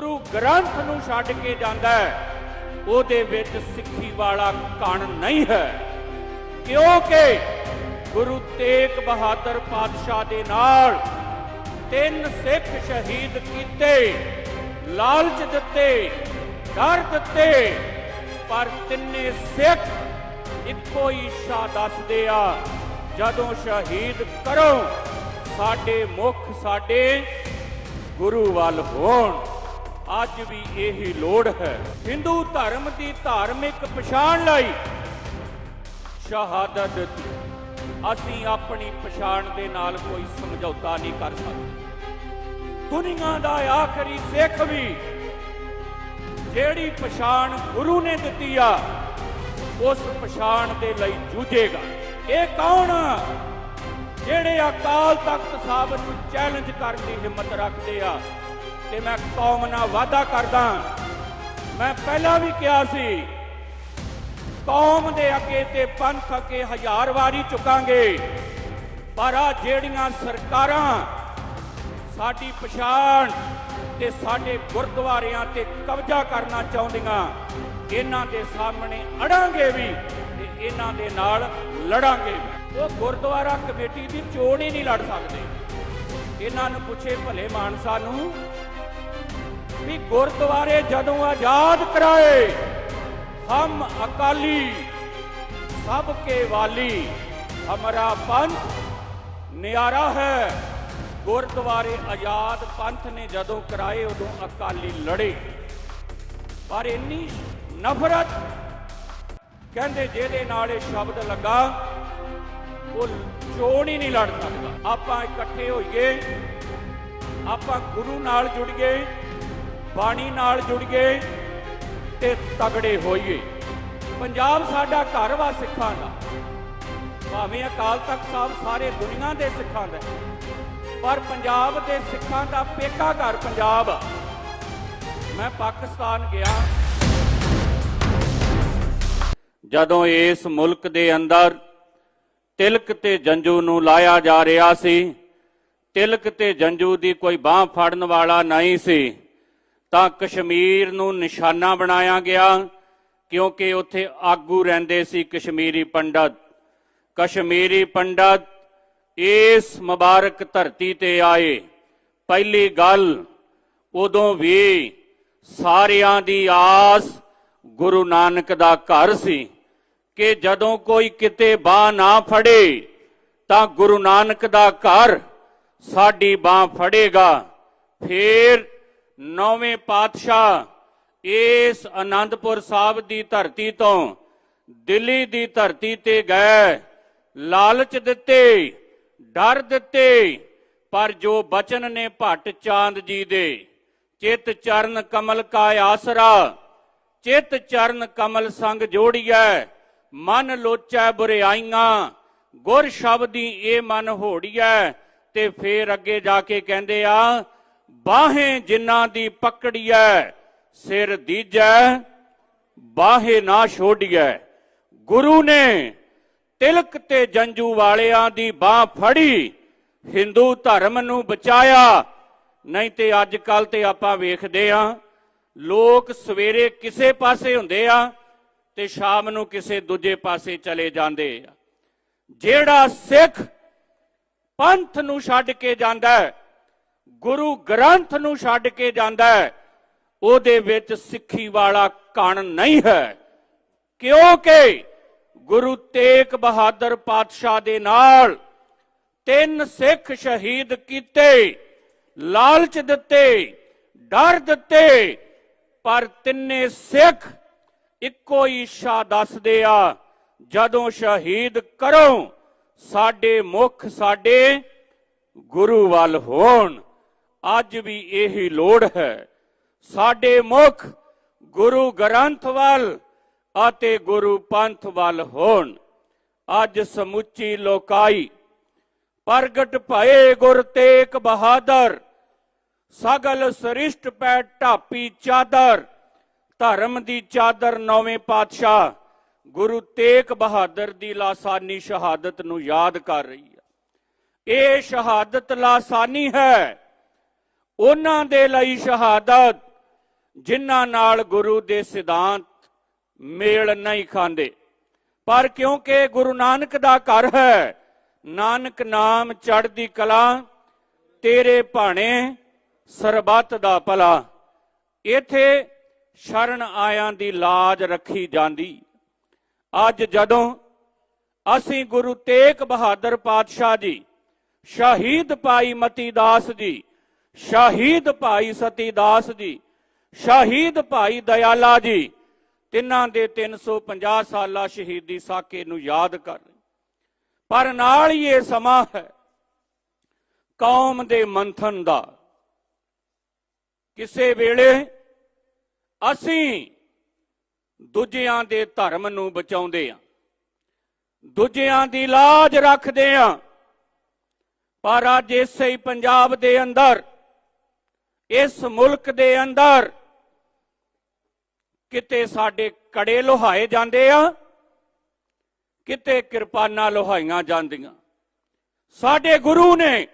ਗੁਰੂ ਗ੍ਰੰਥ ਨੂੰ ਛੱਡ ਕੇ ਜਾਂਦਾ ਹੈ, ਉਹਦੇ ਵਿੱਚ ਸਿੱਖੀ ਵਾਲਾ ਕਣ ਨਹੀਂ ਹੈ। ਕਿਉਂਕਿ ਗੁਰੂ ਤੇਗ ਬਹਾਦਰ ਪਾਤਸ਼ਾਹ ਦੇ ਨਾਲ ਤਿੰਨ ਸਿੱਖ ਸ਼ਹੀਦ ਕੀਤੇ, ਲਾਲਚ ਦਿੱਤੇ, ਡਰ ਦਿੱਤੇ, ਪਰ ਤਿੰਨੇ ਸਿੱਖ ਇੱਕੋ ਹੀ ਦੱਸਦੇ ਆ, ਜਦੋਂ ਸ਼ਹੀਦ ਕਰੋ, ਸਾਡੇ ਮੁਖ ਸਾਡੇ ਗੁਰੂ ਵੱਲ ਹੋਣ। ਅੱਜ ਵੀ ਇਹੀ ਲੋੜ ਹੈ। ਹਿੰਦੂ ਧਰਮ ਦੀ ਧਾਰਮਿਕ ਪਛਾਣ ਲਈ ਸ਼ਹਾਦਤ ਦਿੱਤੀ। ਅਸੀਂ ਆਪਣੀ ਪਛਾਣ ਦੇ ਨਾਲ ਕੋਈ ਸਮਝੌਤਾ ਨਹੀਂ ਕਰ ਸਕਦੇ। ਦੁਨੀਆ ਦਾ ਆਖਰੀ ਸਿੱਖ ਵੀ ਜਿਹੜੀ ਪਛਾਣ ਗੁਰੂ ਨੇ ਦਿੱਤੀ ਆ, ਉਸ ਪਛਾਣ ਦੇ ਲਈ ਜੂਝੇਗਾ। ਇਹ ਕੌਣ ਜਿਹੜੇ ਅਕਾਲ ਤਖਤ ਸਾਹਿਬ ਨੂੰ ਚੈਲੰਜ ਕਰਨ ਦੀ ਹਿੰਮਤ ਰੱਖਦੇ ਆ ਤੇ ਮੈਂ ਕੌਮ ਨਾਲ ਵਾਅਦਾ ਕਰਦਾ ਮੈਂ ਪਹਿਲਾਂ ਵੀ ਕਿਹਾ ਸੀ, ਕੌਮ ਦੇ ਅੱਗੇ ਤੇ ਪੰਥ ਅੱਗੇ ਹਜ਼ਾਰ ਵਾਰੀ ਚੁਕਾਂਗੇ ਪਰ ਆ ਜਿਹੜੀਆਂ ਸਰਕਾਰਾਂ ਸਾਡੀ ਪਛਾਣ ਤੇ ਸਾਡੇ ਗੁਰਦੁਆਰਿਆਂ ਤੇ ਕਬਜ਼ਾ ਕਰਨਾ ਚਾਹੁੰਦੀਆਂ, ਇਹਨਾਂ ਦੇ ਸਾਹਮਣੇ ਅੜਾਂਗੇ ਵੀ ਤੇ ਇਹਨਾਂ ਦੇ ਨਾਲ ਲੜਾਂਗੇ ਵੀ। ਉਹ ਗੁਰਦੁਆਰਾ ਕਮੇਟੀ ਦੀ ਚੋਣ ਹੀ ਨਹੀਂ ਲੜ ਸਕਦੇ। ਇਹਨਾਂ ਨੂੰ ਪੁੱਛੇ ਭਲੇ ਮਾਨਸਾ ਨੂੰ ਵੀ ਗੁਰਦੁਆਰੇ ਜਦੋਂ ਆਜ਼ਾਦ ਕਰਾਏ, ਹਮ ਅਕਾਲੀ, ਸਭ ਕੇ ਵਾਲੀ, ਹਮਾਰਾ ਪੰਥ ਨਿਆਰਾ ਹੈ। ਗੁਰਦੁਆਰੇ ਆਜ਼ਾਦ ਪੰਥ ਨੇ ਜਦੋਂ ਕਰਾਏ, ਉਦੋਂ ਅਕਾਲੀ ਲੜੇ। ਪਰ ਇੰਨੀ ਨਫ਼ਰਤ ਕਹਿੰਦੇ ਜਿਹਦੇ ਨਾਲ ਇਹ ਸ਼ਬਦ ਲੱਗਾ, ਉਹ ਚੋਣ ਹੀ ਨਹੀਂ ਲੜ ਸਕਦਾ। ਆਪਾਂ ਇਕੱਠੇ ਹੋਈਏ, ਆਪਾਂ ਗੁਰੂ ਨਾਲ ਜੁੜੀਏ ਬਾਣੀ ਨਾਲ ਜੁੜੀਏ ਤੇ ਤਗੜੇ ਹੋਈਏ। ਪੰਜਾਬ ਸਾਡਾ ਘਰ ਵਾ ਸਿੱਖਾਂ ਦਾ। ਭਾਵੇਂ ਅਕਾਲ ਤਖਤ ਸਾਹਿਬ ਸਾਰੇ ਦੁਨੀਆ ਦੇ ਸਿੱਖਾਂ ਦਾ ਪਰ ਪੰਜਾਬ ਦੇ ਸਿੱਖਾਂ ਦਾ ਪੇਕਾ ਘਰ ਪੰਜਾਬ ਆ। ਮੈਂ ਪਾਕਿਸਤਾਨ ਗਿਆ। ਜਦੋਂ ਇਸ ਮੁਲਕ ਦੇ ਅੰਦਰ ਤਿਲਕ ਤੇ ਜੰਜੂ ਨੂੰ ਲਾਇਆ ਜਾ ਰਿਹਾ ਸੀ, ਤਿਲਕ ਤੇ ਜੰਜੂ ਦੀ ਕੋਈ ਬਾਹ ਫੜਨ ਵਾਲਾ ਨਹੀਂ ਸੀ। ਤਾਂ ਕਸ਼ਮੀਰ ਨੂੰ ਨਿਸ਼ਾਨਾ ਬਣਾਇਆ ਗਿਆ, ਕਿਉਂਕਿ ਉੱਥੇ ਆਗੂ ਰਹਿੰਦੇ ਸੀ ਕਸ਼ਮੀਰੀ ਪੰਡਤ। ਕਸ਼ਮੀਰੀ ਪੰਡਤ ਇਸ ਮੁਬਾਰਕ ਧਰਤੀ ਤੇ ਆਏ। ਪਹਿਲੀ ਗੱਲ, ਉਦੋਂ ਵੀ ਸਾਰਿਆਂ ਦੀ ਆਸ ਗੁਰੂ ਨਾਨਕ ਦਾ ਘਰ ਸੀ ਕਿ ਜਦੋਂ ਕੋਈ ਕਿਤੇ ਬਾਹ ਨਾ ਫੜੇ, ਤਾਂ ਗੁਰੂ ਨਾਨਕ ਦਾ ਘਰ ਸਾਡੀ ਬਾਹ ਫੜੇਗਾ। ਫੇਰ ਨੌਵੇਂ ਪਾਤਸ਼ਾਹ ਇਸ ਆਨੰਦਪੁਰ ਸਾਹਿਬ ਦੀ ਧਰਤੀ ਤੋਂ ਦਿੱਲੀ ਦੀ ਧਰਤੀ ਤੇ ਗਏ। ਲਾਲਚ ਦਿੱਤੇ, ਡਰ ਦਿੱਤੇ, ਪਰ ਜੋ ਬਚਨ ਨੇ ਭੱਟ ਚਾਂਦ ਜੀ ਦੇ, ਚਿਤ ਚਰਨ ਕਮਲ ਕਾ ਆਸਰਾ, ਚਿਤ ਚਰਨ ਕਮਲ ਸੰਗ ਜੋੜੀਐ, ਮਨ ਲੋਚੈ ਬੁਰਿਆਈਆਂ ਗੁਰ ਸ਼ਬਦੀ ਇਹ ਮਨ ਹੋੜੀਐ, ਤੇ ਫੇਰ ਅੱਗੇ ਜਾ ਕੇ ਕਹਿੰਦੇ ਆ ਬਾਹੇ ਜਿਨ੍ਹਾਂ ਦੀ ਪਕੜੀਐ, ਸਿਰ ਦੀਜੈ, ਬਾਹੇ ਨਾ ਛੋੜੀਐ। ਗੁਰੂ ਨੇ ਤਿਲਕ ਤੇ ਜੰਜੂ ਵਾਲਿਆਂ ਦੀ ਬਾਹ ਫੜੀ, ਹਿੰਦੂ ਧਰਮ ਨੂੰ ਬਚਾਇਆ। ਨਹੀਂ ਤੇ ਅੱਜ ਕੱਲ ਤੇ ਆਪਾਂ ਵੇਖਦੇ ਆ, ਲੋਕ ਸਵੇਰੇ ਕਿਸੇ ਪਾਸੇ ਹੁੰਦੇ ਆ ਤੇ ਸ਼ਾਮ ਨੂੰ ਕਿਸੇ ਦੂਜੇ ਪਾਸੇ ਚਲੇ ਜਾਂਦੇ ਆ। ਜਿਹੜਾ ਸਿੱਖ ਪੰਥ ਨੂੰ ਛੱਡ ਕੇ ਜਾਂਦਾ ਹੈ ਗੁਰੂ ਗ੍ਰੰਥ ਨੂੰ ਛੱਡ ਕੇ ਜਾਂਦਾ ਹੈ, ਉਹਦੇ ਵਿੱਚ ਸਿੱਖੀ ਵਾਲਾ ਕਣ ਨਹੀਂ ਹੈ। ਕਿਉਂਕਿ ਗੁਰੂ ਤੇਗ ਬਹਾਦਰ ਪਾਤਸ਼ਾਹ ਦੇ ਨਾਲ ਤਿੰਨ ਸਿੱਖ ਸ਼ਹੀਦ ਕੀਤੇ, ਲਾਲਚ ਦਿੱਤੇ, ਡਰ ਦਿੱਤੇ, ਪਰ ਤਿੰਨੇ ਸਿੱਖ ਇੱਕੋ ਹੀ ਸ਼ਾ ਦੱਸਦੇ ਆ, ਜਦੋਂ ਸ਼ਹੀਦ ਕਰੋ, ਸਾਡੇ ਮੁਖ ਸਾਡੇ ਗੁਰੂ ਵੱਲ ਹੋਣ। ਅੱਜ ਵੀ ਇਹੀ ਲੋੜ ਹੈ। ਸਾਡੇ ਮੁਖ ਗੁਰੂ ਗ੍ਰੰਥ ਵੱਲ ਅਤੇ ਗੁਰੂ ਪੰਥ ਵੱਲ ਹੋਣ। ਅੱਜ ਸਮੁੱਚੀ ਲੋਕਾਈ, ਪ੍ਰਗਟ ਭਏ ਗੁਰ ਤੇਗ ਬਹਾਦਰ, ਸਗਲ ਸ੍ਰਿਸ਼ਟ ਪੈ ਢਾਪੀ ਚਾਦਰ, ਧਰਮ ਦੀ ਚਾਦਰ ਨੌਵੇਂ ਪਾਤਸ਼ਾਹ ਗੁਰੂ ਤੇਗ ਬਹਾਦਰ ਦੀ ਲਾਸਾਨੀ ਸ਼ਹਾਦਤ ਨੂੰ ਯਾਦ ਕਰ ਰਹੀ ਹੈ। ਇਹ ਸ਼ਹਾਦਤ ਲਾਸਾਨੀ ਹੈ ਉਹਨਾਂ ਦੇ ਲਈ ਸ਼ਹਾਦਤ, ਜਿਨ੍ਹਾਂ ਨਾਲ ਗੁਰੂ ਦੇ ਸਿਧਾਂਤ ਮੇਲ ਨਹੀਂ ਖਾਂਦੇ। ਪਰ ਕਿਉਂਕਿ ਗੁਰੂ ਨਾਨਕ ਦਾ ਘਰ ਹੈ, ਨਾਨਕ ਨਾਮ ਚੜ੍ਹਦੀ ਕਲਾ, ਤੇਰੇ ਭਾਣੇ ਸਰਬੱਤ ਦਾ ਭਲਾ। ਇਥੇ ਸ਼ਰਨ ਆਇਆਂ ਦੀ ਲਾਜ ਰੱਖੀ ਜਾਂਦੀ। ਅੱਜ ਜਦੋਂ ਅਸੀਂ ਗੁਰੂ ਤੇਗ ਬਹਾਦਰ ਪਾਤਸ਼ਾਹ ਜੀ, ਸ਼ਹੀਦ ਭਾਈ ਮਤੀ ਦਾਸ ਜੀ ਸ਼ਹੀਦ ਭਾਈ ਸਤੀ ਦਾਸ ਜੀ, ਸ਼ਹੀਦ ਭਾਈ ਦਇਆਲਾ ਜੀ, ਤਿੰਨਾਂ ਦੇ 350 ਸਾਲਾ ਸ਼ਹੀਦੀ ਸਾਕੇ ਨੂੰ ਯਾਦ ਕਰ ਪਰ ਨਾਲ ਹੀ ਇਹ ਸਮਾਂ ਹੈ, ਕੌਮ ਦੇ ਮੰਥਨ ਦਾ। ਕਿਸੇ ਵੇਲੇ ਅਸੀਂ ਦੂਜਿਆਂ ਦੇ ਧਰਮ ਨੂੰ ਬਚਾਉਂਦੇ ਹਾਂ, ਦੂਜਿਆਂ ਦੀ ਲਾਜ ਰੱਖਦੇ ਹਾਂ, ਪਰ ਅੱਜ ਇਸੇ ਹੀ ਪੰਜਾਬ ਦੇ ਅੰਦਰ ਇਸ ਮੁਲਕ ਦੇ ਅੰਦਰ ਕਿਤੇ ਸਾਡੇ ਕੜੇ ਲੋਹਾਏ ਜਾਂਦੇ ਆ, ਕਿਤੇ ਕਿਰਪਾਨਾਂ ਲੋਹਾਈਆਂ ਜਾਂਦੀਆਂ। ਸਾਡੇ ਗੁਰੂ ਨੇ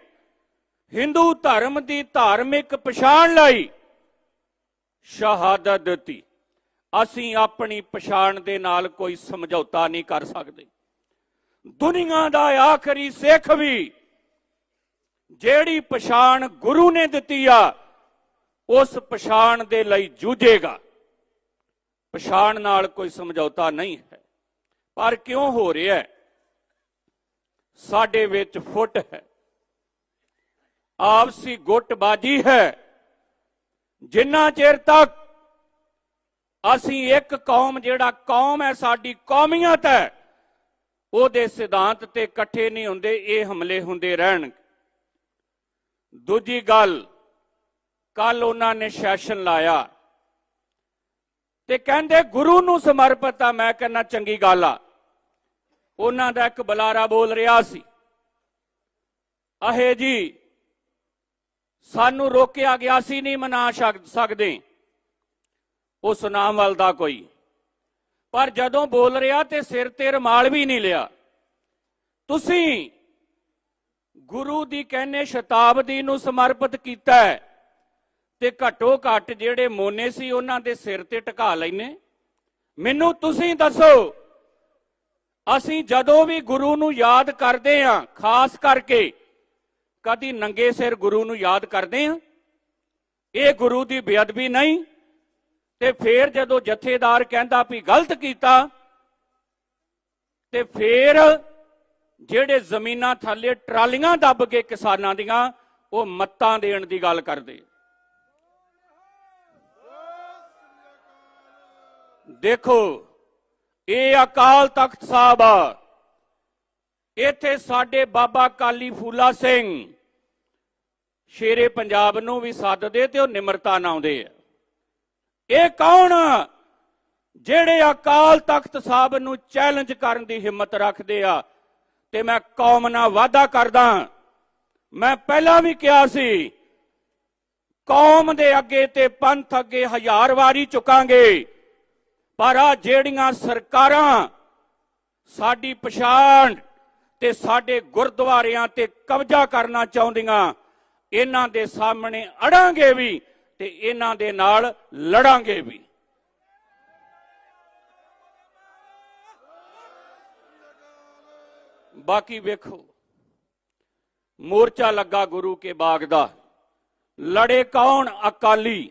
ਹਿੰਦੂ ਧਰਮ ਦੀ ਧਾਰਮਿਕ ਪਛਾਣ ਲਈ ਸ਼ਹਾਦਤ ਦਿੱਤੀ। ਅਸੀਂ ਆਪਣੀ ਪਛਾਣ ਦੇ ਨਾਲ ਕੋਈ ਸਮਝੌਤਾ ਨਹੀਂ ਕਰ ਸਕਦੇ। ਦੁਨੀਆ ਦਾ ਆਖਰੀ ਸਿੱਖ ਵੀ ਜਿਹੜੀ ਪਛਾਣ ਗੁਰੂ ਨੇ ਦਿੱਤੀ ਆ ਉਸ ਪਛਾਣ ਦੇ ਲਈ ਜੂਝੇਗਾ। ਪਛਾਣ ਨਾਲ ਕੋਈ ਸਮਝੌਤਾ ਨਹੀਂ ਹੈ। ਪਰ ਕਿਉਂ ਹੋ ਰਿਹਾ ਹੈ? ਸਾਡੇ ਵਿੱਚ ਫੁੱਟ ਹੈ। ਆਪਸੀ ਗੁੱਟਬਾਜੀ ਹੈ। ਜਿੰਨਾ ਚਿਰ ਤੱਕ ਅਸੀਂ ਇੱਕ ਕੌਮ, ਜਿਹੜਾ ਕੌਮ ਹੈ, ਸਾਡੀ ਕੌਮੀਅਤ ਹੈ, ਉਹਦੇ ਸਿਧਾਂਤ ਤੇ ਇਕੱਠੇ ਨਹੀਂ ਹੁੰਦੇ, ਇਹ ਹਮਲੇ ਹੁੰਦੇ ਰਹਿਣਗੇ। ਦੂਜੀ ਗੱਲ ਕੱਲ ਉਹਨਾਂ ਨੇ ਸੈਸ਼ਨ ਲਾਇਆ। ਤੇ ਕਹਿੰਦੇ, ਗੁਰੂ ਨੂੰ ਸਮਰਪਿਤ ਆ। ਮੈਂ ਕਹਿੰਦਾ, ਚੰਗੀ ਗੱਲ ਆ। ਉਹਨਾਂ ਦਾ ਇੱਕ ਬੁਲਾਰਾ ਬੋਲ ਰਿਹਾ ਸੀ। ਅਹੇ ਜੀ, ਸਾਨੂੰ ਰੋਕਿਆ ਗਿਆ ਸੀ, ਨਹੀਂ ਮਨਾ ਸਕਦੇ। ਉਸ ਨਾਮ ਵੱਲ ਦਾ ਕੋਈ। ਪਰ ਜਦੋਂ ਬੋਲ ਰਿਹਾ ਤੇ ਸਿਰ ਤੇ ਰਮਾਲ ਵੀ ਨਹੀਂ ਲਿਆ। ਤੁਸੀਂ ਗੁਰੂ ਦੀ ਕਹਿੰਨੇ ਸ਼ਤਾਬਦੀ ਨੂੰ ਸਮਰਪਿਤ ਕੀਤਾ ਹੈ। ਤੇ ਘੱਟੋ ਘੱਟ ਜਿਹੜੇ ਮੋਨੇ ਸੀ ਉਹਨਾਂ ਦੇ ਸਿਰ ਤੇ ਟਿਕਾ ਲੈਨੇ। ਮੈਨੂੰ ਤੁਸੀਂ ਦੱਸੋ, ਅਸੀਂ ਜਦੋਂ ਵੀ ਗੁਰੂ ਨੂੰ ਯਾਦ ਕਰਦੇ ਹਾਂ, ਖਾਸ ਕਰਕੇ ਕਦੀ ਨੰਗੇ ਸਿਰ ਗੁਰੂ ਨੂੰ ਯਾਦ ਕਰਦੇ ਹਾਂ, ਇਹ ਗੁਰੂ ਦੀ ਬੇਅਦਬੀ ਨਹੀਂ, ਤੇ ਫੇਰ ਜਦੋਂ ਜਥੇਦਾਰ ਕਹਿੰਦਾ ਵੀ ਗਲਤ ਕੀਤਾ, ਤੇ ਫੇਰ ਜਿਹੜੇ ਜ਼ਮੀਨਾਂ ਥੱਲੇ ਟਰਾਲੀਆਂ ਦੱਬ ਕੇ ਕਿਸਾਨਾਂ ਦੀਆਂ, ਉਹ ਮੱਤਾਂ ਦੇਣ ਦੀ ਗੱਲ ਕਰਦੇ। ਦੇਖੋ, ਇਹ ਅਕਾਲ ਤਖਤ ਸਾਹਿਬ ਆ। ਇੱਥੇ ਸਾਡੇ ਬਾਬਾ ਕਾਲੀ ਫੂਲਾ ਸਿੰਘ ਸ਼ੇਰੇ ਪੰਜਾਬ ਨੂੰ ਵੀ ਸੱਦਦੇ ਤੇ ਉਹ ਨਿਮਰਤਾ ਨਾਲ ਆਉਂਦੇ ਆ। ਇਹ ਕੌਣ ਜਿਹੜੇ ਅਕਾਲ ਤਖਤ ਸਾਹਿਬ ਨੂੰ ਚੈਲੰਜ ਕਰਨ ਦੀ ਹਿੰਮਤ ਰੱਖਦੇ ਆ? ਤੇ ਮੈਂ ਕੌਮ ਨਾਲ ਵਾਅਦਾ ਕਰਦਾ ਮੈਂ ਪਹਿਲਾਂ ਵੀ ਕਿਹਾ ਸੀ, ਕੌਮ ਦੇ ਅੱਗੇ ਤੇ ਪੰਥ ਅੱਗੇ ਹਜ਼ਾਰ ਵਾਰੀ ਚੁਕਾਂਗੇ ਪਰ ਆ ਜਿਹੜੀਆਂ ਸਰਕਾਰਾਂ ਸਾਡੀ ਪਛਾਣ ਤੇ ਸਾਡੇ ਗੁਰਦੁਆਰਿਆਂ ਤੇ ਕਬਜ਼ਾ ਕਰਨਾ ਚਾਹੁੰਦੀਆਂ, ਇਹਨਾਂ ਦੇ ਸਾਹਮਣੇ ਅੜਾਂਗੇ ਵੀ ਤੇ ਇਹਨਾਂ ਦੇ ਨਾਲ ਲੜਾਂਗੇ ਵੀ। ਬਾਕੀ ਵੇਖੋ, ਮੋਰਚਾ ਲੱਗਾ ਗੁਰੂ ਕੇ ਬਾਗ ਦਾ। ਲੜੇ ਕੌਣ ਅਕਾਲੀ?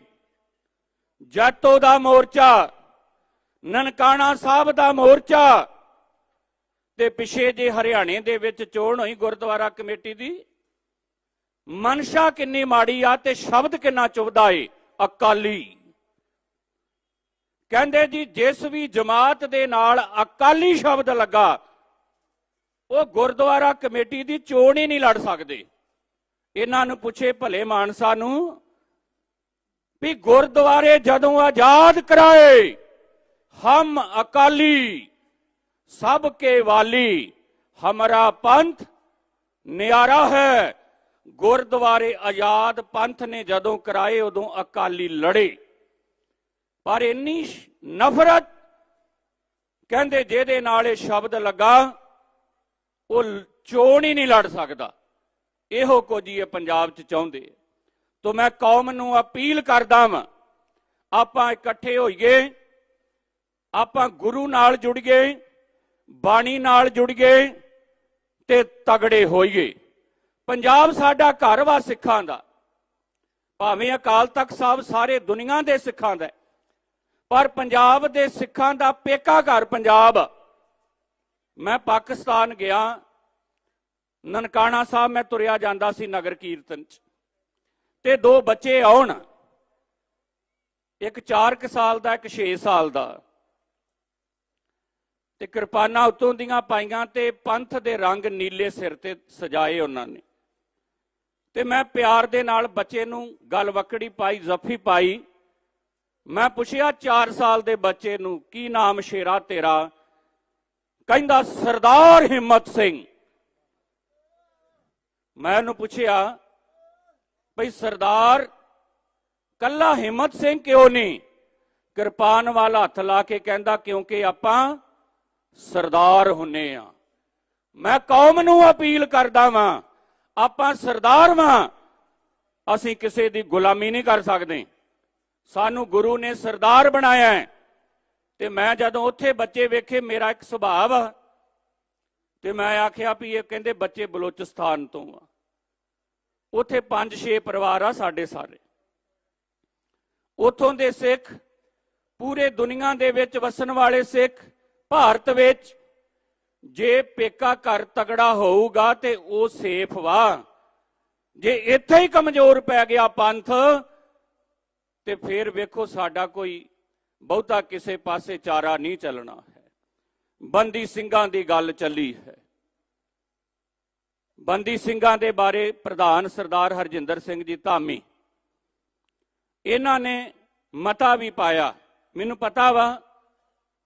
ਜੱਟੋ ਦਾ ਮੋਰਚਾ। ਨਨਕਾਣਾ ਸਾਹਿਬ ਦਾ ਮੋਰਚਾ ਤੇ ਪਿਛੇ ਜੇ ਹਰਿਆਣੇ ਦੇ ਵਿੱਚ ਚੋਣ ਹੋਈ ਗੁਰਦੁਆਰਾ ਕਮੇਟੀ ਦੀ, ਮਨਸ਼ਾ ਕਿੰਨੀ ਮਾੜੀ ਆ ਤੇ ਸ਼ਬਦ ਕਿੰਨਾ ਚੁਭਦਾ ਏ, ਅਕਾਲੀ। ਕਹਿੰਦੇ ਜੀ, ਜਿਸ ਵੀ ਜਮਾਤ ਦੇ ਨਾਲ ਅਕਾਲੀ ਸ਼ਬਦ ਲੱਗਾ, ਉਹ ਗੁਰਦੁਆਰਾ ਕਮੇਟੀ ਦੀ ਚੋਣ ਹੀ ਨਹੀਂ ਲੜ ਸਕਦੇ। ਇਹਨਾਂ ਨੂੰ ਪੁੱਛੇ ਭਲੇ ਮਾਨਸਾ ਨੂੰ ਵੀ ਗੁਰਦੁਆਰੇ ਜਦੋਂ ਆਜ਼ਾਦ ਕਰਾਏ ਹਮ ਅਕਾਲੀ ਸਭ ਕੇ ਵਾਲੀ ਹਮਰਾ ਪੰਥ ਨਿਆਰਾ ਹੈ ਗੁਰਦੁਆਰੇ ਆਜ਼ਾਦ ਪੰਥ ਨੇ ਜਦੋਂ ਕਰਾਏ ਉਦੋਂ ਅਕਾਲੀ ਲੜੇ ਪਰ ਇੰਨੀ ਨਫ਼ਰਤ ਕਹਿੰਦੇ ਜਿਹਦੇ ਨਾਲ ਇਹ ਸ਼ਬਦ ਲੱਗਾ ਉਹ ਚੋਣ ਹੀ ਨਹੀਂ ਲੜ ਸਕਦਾ ਇਹੋ ਕੁਝ ਹੀ ਪੰਜਾਬ 'ਚ ਚਾਹੁੰਦੇ ਆ ਤੋ ਮੈਂ ਕੌਮ ਨੂੰ ਅਪੀਲ ਕਰਦਾ ਵਾਂ ਆਪਾਂ ਇਕੱਠੇ ਹੋਈਏ ਆਪਾਂ ਗੁਰੂ ਨਾਲ ਜੁੜੀਏ ਬਾਣੀ ਨਾਲ ਜੁੜੀਏ ਤੇ ਤਗੜੇ ਹੋਈਏ। ਪੰਜਾਬ ਸਾਡਾ ਘਰ ਵਾ ਸਿੱਖਾਂ ਦਾ। ਭਾਵੇਂ ਅਕਾਲ ਤਖਤ ਸਾਹਿਬ ਸਾਰੇ ਦੁਨੀਆ ਦੇ ਸਿੱਖਾਂ ਦਾ ਪਰ ਪੰਜਾਬ ਦੇ ਸਿੱਖਾਂ ਦਾ ਪੇਕਾ ਘਰ ਪੰਜਾਬ ਮੈਂ ਪਾਕਿਸਤਾਨ ਗਿਆ, ਨਨਕਾਣਾ ਸਾਹਿਬ ਮੈਂ ਤੁਰਿਆ ਜਾਂਦਾ ਸੀ ਨਗਰ ਕੀਰਤਨ ਚ। ਤੇ ਦੋ ਬੱਚੇ ਆਉਣ, ਇੱਕ 4 ਸਾਲ ਦਾ, ਇੱਕ 6 ਸਾਲ ਦਾ। ਤੇ ਕਿਰਪਾਨਾਂ ਉਤੋਂ ਦੀਆਂ ਪਾਈਆਂ ਤੇ ਪੰਥ ਦੇ ਰੰਗ ਨੀਲੇ ਸਿਰ ਤੇ ਸਜਾਏ ਉਹਨਾਂ ਨੇ। ਤੇ ਮੈਂ ਪਿਆਰ ਦੇ ਨਾਲ ਬੱਚੇ ਨੂੰ ਗੱਲ ਵਕੜੀ ਪਾਈ, ਜ਼ਫੀ ਪਾਈ। ਮੈਂ ਪੁੱਛਿਆ 4 ਸਾਲ ਦੇ ਬੱਚੇ ਨੂੰ, ਕੀ ਨਾਮ ਸ਼ੇਰਾ ਤੇਰਾ? ਕਹਿੰਦਾ, ਸਰਦਾਰ ਹਿੰਮਤ ਸਿੰਘ। ਮੈਂ ਉਹਨੂੰ ਪੁੱਛਿਆ, ਭਈ ਸਰਦਾਰ, ਕੱਲਾ ਹਿੰਮਤ ਸਿੰਘ ਕਿਉਂ ਨਹੀਂ? ਕਿਰਪਾਨ ਵਾਲਾ ਹੱਥ ਲਾ ਕੇ ਕਹਿੰਦਾ, ਕਿਉਂਕਿ ਆਪਾਂ ਸਰਦਾਰ ਹੁੰਨੇ ਆ। ਮੈਂ ਕੌਮ ਨੂੰ ਅਪੀਲ ਕਰਦਾ ਵਾਂ, ਆਪਾਂ ਸਰਦਾਰ ਵਾਂ। ਅਸੀਂ ਕਿਸੇ ਦੀ ਗੁਲਾਮੀ ਨਹੀਂ ਕਰ ਸਕਦੇ। ਸਾਨੂੰ ਗੁਰੂ ਨੇ ਸਰਦਾਰ ਬਣਾਇਆ ਹੈ। ਤੇ ਮੈਂ ਜਦੋਂ ਉੱਥੇ ਬੱਚੇ ਵੇਖੇ, ਮੇਰਾ ਇੱਕ ਸੁਭਾਅ ਆ। ਤੇ ਮੈਂ ਆਖਿਆ ਵੀ ਇਹ ਕਹਿੰਦੇ ਬੱਚੇ ਬਲੋਚਿਸਤਾਨ ਤੋਂ ਆ। ਉੱਥੇ 5-6 ਪਰਿਵਾਰ ਆ ਸਾਡੇ ਸਾਰੇ। ਉਥੋਂ ਦੇ ਸਿੱਖ, ਪੂਰੇ ਦੁਨੀਆ ਦੇ ਵਿੱਚ ਵਸਣ ਵਾਲੇ ਸਿੱਖ ਭਾਰਤ ਵਿੱਚ ਜੇ ਪੇਕਾ ਘਰ ਤਗੜਾ ਹੋਊਗਾ ਤੇ ਉਹ ਸੇਫ ਵਾ। ਜੇ ਇੱਥੇ ਹੀ ਕਮਜ਼ੋਰ ਪੈ ਗਿਆ ਪੰਥ, ਤੇ ਫਿਰ ਵੇਖੋ ਸਾਡਾ ਕੋਈ ਬਹੁਤਾ ਕਿਸੇ ਪਾਸੇ ਚਾਰਾ ਨਹੀਂ ਚੱਲਣਾ ਹੈ। ਬੰਦੀ ਸਿੰਘਾਂ ਦੀ ਗੱਲ ਚੱਲੀ ਹੈ। ਬੰਦੀ ਸਿੰਘਾਂ ਦੇ ਬਾਰੇ ਪ੍ਰਧਾਨ ਸਰਦਾਰ ਹਰਜਿੰਦਰ ਸਿੰਘ ਜੀ ਧਾਮੀ, ਇਹਨਾਂ ਨੇ ਮਤਾ ਵੀ ਪਾਇਆ। ਮੈਨੂੰ ਪਤਾ ਵਾ,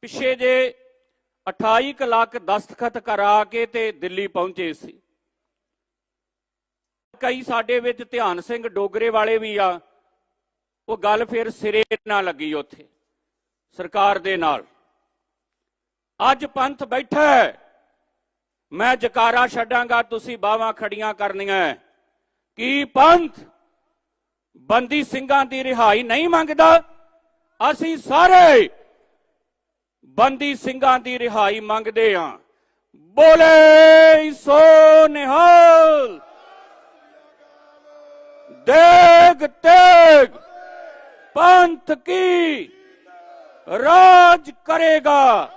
ਪਿੱਛੇ ਜੇ 28 ਕੁ ਲੱਖ ਦਸਤਖਤ ਕਰਾ ਕੇ ਤੇ ਦਿੱਲੀ ਪਹੁੰਚੇ ਸੀ। ਕਈ ਸਾਡੇ ਵਿੱਚ ਧਿਆਨ ਸਿੰਘ ਡੋਗਰੇ ਵਾਲੇ ਵੀ ਆ। ਉਹ ਗੱਲ ਫਿਰ ਸਿਰੇ ਨਾ ਲੱਗੀ ਉੱਥੇ, ਸਰਕਾਰ ਦੇ ਨਾਲ। ਅੱਜ ਪੰਥ ਬੈਠਾ ਹੈ। ਮੈਂ ਜਕਾਰਾ ਛੱਡਾਂਗਾ, ਤੁਸੀਂ ਬਾਹਾਂ ਖੜੀਆਂ ਕਰਨੀਆਂ ਹੈ। ਕੀ ਪੰਥ ਬੰਦੀ ਸਿੰਘਾਂ ਦੀ ਰਿਹਾਈ ਨਹੀਂ ਮੰਗਦਾ? ਅਸੀਂ ਸਾਰੇ ਬੰਦੀ ਸਿੰਘਾਂ ਦੀ ਰਿਹਾਈ ਮੰਗਦੇ ਹਾਂ। ਬੋਲੇ ਸੋ ਨਿਹਾਲ। ਦੇਗ ਤੇਗ ਪੰਥ ਕੀ ਰਾਜ ਕਰੇਗਾ।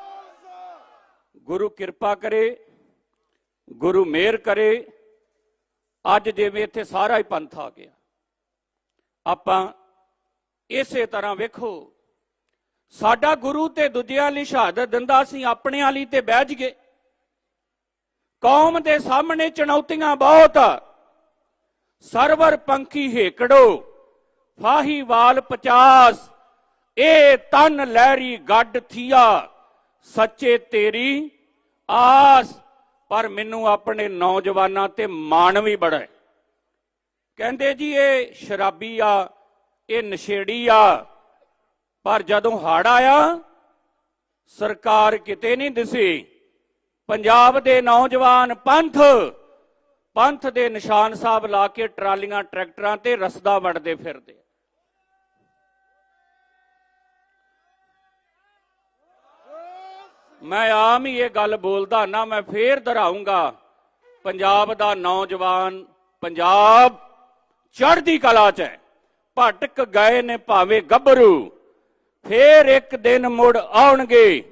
ਗੁਰੂ ਕਿਰਪਾ ਕਰੇ, ਗੁਰੂ ਮੇਰ ਕਰੇ। ਅੱਜ ਜਿਵੇਂ ਇੱਥੇ ਸਾਰਾ ਹੀ ਪੰਥ ਆ ਗਿਆ। ਆਪਾਂ ਇਸੇ ਤਰ੍ਹਾਂ ਵੇਖੋ ਸਾਡਾ ਗੁਰੂ ਤੇ ਦੂਜਿਆਂ ਲਈ ਸ਼ਹਾਦਤ ਦਿੰਦਾ ਸੀ, ਆਪਣਿਆਂ ਲਈ ਤੇ ਬਹਿ ਗਏ ਕੌਮ ਦੇ ਸਾਹਮਣੇ ਚੁਣੌਤੀਆਂ ਬਹੁਤ। ਸਰਵਰ ਪੰਖੀ ਹੇਕੜੋ, ਫਾਹੀ ਵਾਲ 50 ਇਹ ਤਨ ਲਹਿਰੀ ਗੱਡ ਥੀਆ, ਸੱਚੇ ਤੇਰੀ ਆਸ। ਪਰ ਮੈਨੂੰ ਆਪਣੇ ਨੌਜਵਾਨਾਂ ਤੇ ਮਾਣ ਵੀ ਬੜਾ ਹੈ। ਕਹਿੰਦੇ ਜੀ, ਇਹ ਸ਼ਰਾਬੀ ਆ, ਇਹ ਨਸ਼ੇੜੀ ਆ। ਪਰ ਜਦੋਂ ਹੜ ਆਇਆ, ਸਰਕਾਰ ਕਿਤੇ ਨਹੀਂ ਦਿਸੀ। ਪੰਜਾਬ ਦੇ ਨੌਜਵਾਨ ਪੰਥ ਪੰਥ ਦੇ ਨਿਸ਼ਾਨ ਸਾਹਿਬ ਲਾ ਕੇ ਟਰਾਲੀਆਂ, ਟਰੈਕਟਰਾਂ ਤੇ ਰਸਦਾ ਵੜਦੇ ਫਿਰਦੇ। ਮੈਂ ਆਮ ਹੀ ਇਹ ਗੱਲ ਬੋਲਦਾ ਨਾ, ਮੈਂ ਫੇਰ ਦੁਹਰਾਉਂਗਾ, ਪੰਜਾਬ ਦਾ ਨੌਜਵਾਨ ਪੰਜਾਬ ਚੜ੍ਹਦੀ ਕਲਾ 'ਚ ਹੈ। ਭਟਕ ਗਏ ਨੇ ਭਾਵੇਂ ਗੱਭਰੂ। ਫੇਰ ਇੱਕ ਦਿਨ ਮੁੜ ਆਉਣਗੇ।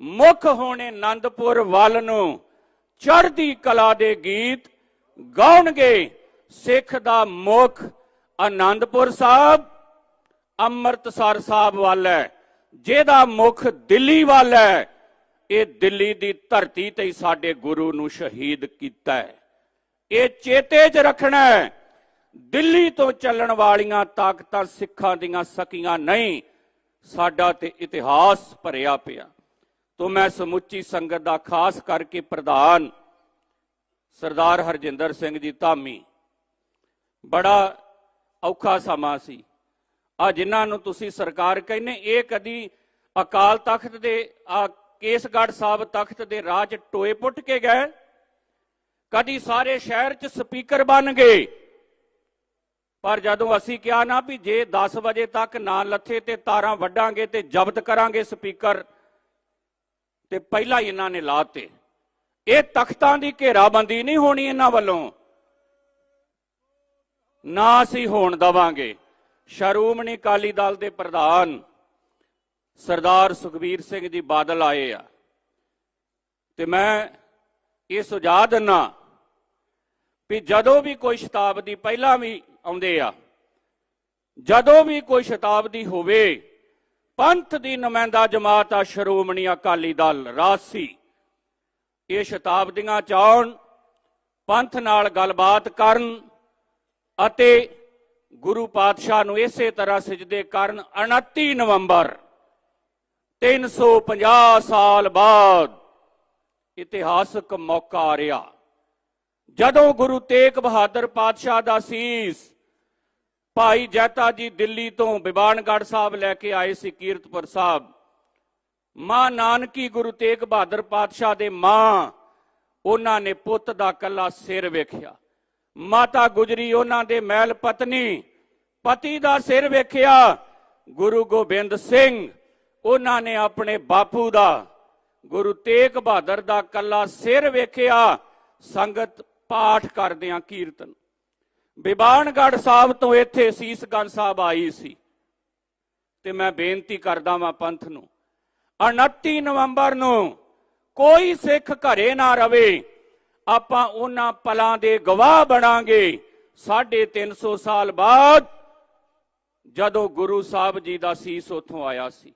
ਮੁੱਖ ਹੋਣੇ ਆਨੰਦਪੁਰ ਵੱਲ ਨੂੰ। ਚੜ੍ਹਦੀ ਕਲਾ ਦੇ ਗੀਤ ਗਾਉਣਗੇ। ਸਿੱਖ ਦਾ ਮੁਖ ਆਨੰਦਪੁਰ ਸਾਹਿਬ, ਅੰਮ੍ਰਿਤਸਰ ਸਾਹਿਬ ਵੱਲ ਹੈ। ਜਿਹਦਾ ਮੁਖ ਦਿੱਲੀ ਵੱਲ ਹੈ। ਇਹ ਦਿੱਲੀ ਦੀ ਧਰਤੀ ਤੇ ਸਾਡੇ ਗੁਰੂ ਨੂੰ ਸ਼ਹੀਦ ਕੀਤਾ ਹੈ। ਇਹ ਚੇਤੇ 'ਚ ਰੱਖਣਾ ਹੈ। ਦਿੱਲੀ ਤੋਂ ਚੱਲਣ ਵਾਲੀਆਂ ਤਾਕਤਾਂ ਸਿੱਖਾਂ ਦੀਆਂ ਸਕੀਆਂ ਨਹੀਂ। ਸਾਡਾ ਤੇ ਇਤਿਹਾਸ ਭਰਿਆ ਪਿਆ। ਤੋਂ ਮੈਂ ਸਮੁੱਚੀ ਸੰਗਤ ਦਾ ਖਾਸ ਕਰਕੇ ਪ੍ਰਧਾਨ ਸਰਦਾਰ ਹਰਜਿੰਦਰ ਸਿੰਘ ਜੀ ਧਾਮੀ। ਬੜਾ ਔਖਾ ਸਮਾਂ ਸੀ। ਆ ਜਿਨ੍ਹਾਂ ਨੂੰ ਤੁਸੀਂ ਸਰਕਾਰ ਕਹਿੰਦੇ, ਇਹ ਕਦੀ ਅਕਾਲ ਤਖਤ ਦੇ, ਆ ਕੇਸਗੜ੍ਹ ਸਾਹਿਬ ਤਖਤ ਦੇ ਰਾਜ ਟੋਏ ਪੁੱਟ ਕੇ ਗਏ? ਕਦੀ ਸਾਰੇ ਸ਼ਹਿਰ 'ਚ ਸਪੀਕਰ ਬਣ ਗਏ? ਪਰ ਜਦੋਂ ਅਸੀਂ ਕਿਹਾ ਨਾ ਵੀ ਜੇ 10 ਵਜੇ ਤੱਕ ਨਾ ਲੱਥੇ ਤੇ ਤਾਰਾਂ ਵੱਢਾਂਗੇ ਤੇ ਜ਼ਬਤ ਕਰਾਂਗੇ ਸਪੀਕਰ, ਤੇ ਪਹਿਲਾਂ ਹੀ ਇਹਨਾਂ ਨੇ ਲਾਤੇ ਇਹ ਤਖਤਾਂ ਦੀ ਘੇਰਾਬੰਦੀ ਨਹੀਂ ਹੋਣੀ ਇਹਨਾਂ ਵੱਲੋਂ। ਨਾ ਅਸੀਂ ਹੋਣ ਦਵਾਂਗੇ। ਸ਼ਰੋਮਣੀ ਅਕਾਲੀ ਦਲ ਦੇ ਪ੍ਰਧਾਨ ਸਰਦਾਰ ਸੁਖਬੀਰ ਸਿੰਘ ਜੀ ਬਾਦਲ ਆਏ ਆ। ਤੇ ਮੈਂ ਇਹ ਸੁਝਾਅ ਦਿੰਨਾ ਵੀ ਜਦੋਂ ਵੀ ਕੋਈ ਸ਼ਤਾਬਦੀ ਪਹਿਲਾਂ ਵੀ ਆਉਂਦੇ ਆ। ਜਦੋਂ ਵੀ ਕੋਈ ਸ਼ਤਾਬਦੀ ਹੋਵੇ, ਪੰਥ ਦੀ ਨੁਮਾਇੰਦਾ ਜਮਾਤ ਆ ਸ਼੍ਰੋਮਣੀ ਅਕਾਲੀ ਦਲ, ਰਾਸੀ। ਇਹ ਸ਼ਤਾਬਦੀਆਂ ਚ ਪੰਥ ਨਾਲ ਗੱਲਬਾਤ ਕਰਨ ਅਤੇ ਗੁਰੂ ਪਾਤਸ਼ਾਹ ਨੂੰ ਇਸੇ ਤਰ੍ਹਾਂ ਸਜਦੇ ਕਰਨ 29 ਨਵੰਬਰ 350 ਸਾਲ ਬਾਅਦ ਇਤਿਹਾਸਕ ਮੌਕਾ ਆ ਰਿਹਾ। ਜਦੋਂ ਗੁਰੂ ਤੇਗ ਬਹਾਦਰ ਪਾਤਸ਼ਾਹ ਦਾ ਸੀਸ ਭਾਈ ਜੈਤਾ ਜੀ ਦਿੱਲੀ ਤੋਂ ਬਿਬਾਨਗੜ੍ਹ ਸਾਹਿਬ ਲੈ ਕੇ ਆਏ ਸੀ ਕੀਰਤਪੁਰ ਸਾਹਿਬ। ਮਾਂ ਨਾਨਕੀ ਗੁਰੂ ਤੇਗ ਬਹਾਦਰ ਪਾਤਸ਼ਾਹ ਦੇ ਮਾਂ, ਉਹਨਾਂ ਨੇ ਪੁੱਤ ਦਾ ਕੱਲਾ ਸਿਰ ਵੇਖਿਆ। ਮਾਤਾ ਗੁਜਰੀ ਉਹਨਾਂ ਦੇ ਮਹਿਲ ਪਤਨੀ, ਪਤੀ ਦਾ ਸਿਰ ਵੇਖਿਆ। ਗੁਰੂ ਗੋਬਿੰਦ ਸਿੰਘ, ਉਹਨਾਂ ਨੇ ਆਪਣੇ ਬਾਪੂ ਦਾ, ਗੁਰੂ ਤੇਗ ਬਹਾਦਰ ਦਾ ਕੱਲਾ ਸਿਰ ਵੇਖਿਆ। ਸੰਗਤ ਪਾਠ ਕਰਦਿਆਂ ਕੀਰਤਨ ਬਿਬਾਨਗੜ੍ਹ ਸਾਹਿਬ ਤੋਂ ਇੱਥੇ ਸੀਸਗੰਜ ਸਾਹਿਬ ਆਈ ਸੀ। ਤੇ ਮੈਂ ਬੇਨਤੀ ਕਰਦਾ ਵਾਂ ਪੰਥ ਨੂੰ 29 ਨਵੰਬਰ ਨੂੰ ਕੋਈ ਸਿੱਖ ਘਰੇ ਨਾ ਰਵੇ, ਆਪਾਂ ਉਹਨਾਂ ਪਲਾਂ ਦੇ ਗਵਾਹ ਬਣਾਂਗੇ। 350 ਸਾਲ ਬਾਅਦ ਜਦੋਂ ਗੁਰੂ ਸਾਹਿਬ ਜੀ ਦਾ ਸੀਸ ਉੱਥੋਂ ਆਇਆ ਸੀ।